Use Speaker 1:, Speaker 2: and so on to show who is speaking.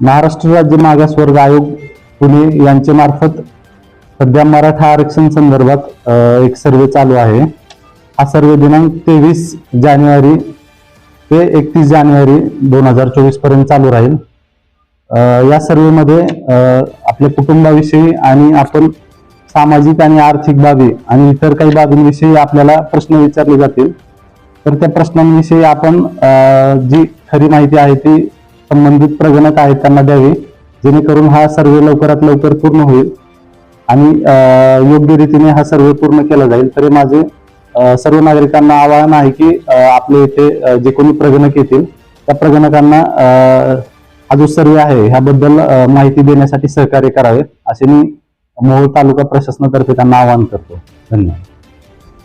Speaker 1: महाराष्ट्र राज्य मागासवर्ग आयोग पुणे यांच्या मार्फत सध्या मराठा आरक्षण संदर्भात एक सर्वे चालू आहे. हा सर्वे दिनांक तेवीस जानेवारी ते एकतीस जानेवारी दोन हजार चोवीसपर्यंत चालू राहील. या सर्वेमध्ये आपल्या कुटुंबाविषयी आणि आपण सामाजिक आणि आर्थिक बाबी आणि इतर काही बाबींविषयी आपल्याला प्रश्न विचारले जातील. तर त्या प्रश्नांविषयी आपण जी खरी माहिती आहे ती संबंधित प्रगणक आहेत त्यांना द्यावी. जेणेकरून हा सर्वे लवकरात लवकर पूर्ण होईल आणि योग्य रीतीने हा सर्वे पूर्ण केला जाईल. तरी माझे सर्व नागरिकांना आवाहन आहे की आपले इथे जे कोणी प्रगणक येतील त्या प्रगणकांना हा जो सर्वे आहे ह्याबद्दल माहिती देण्यासाठी सहकार्य करावे असे मी मोहोळ तालुका प्रशासनातर्फे त्यांना आवाहन करतो. धन्यवाद.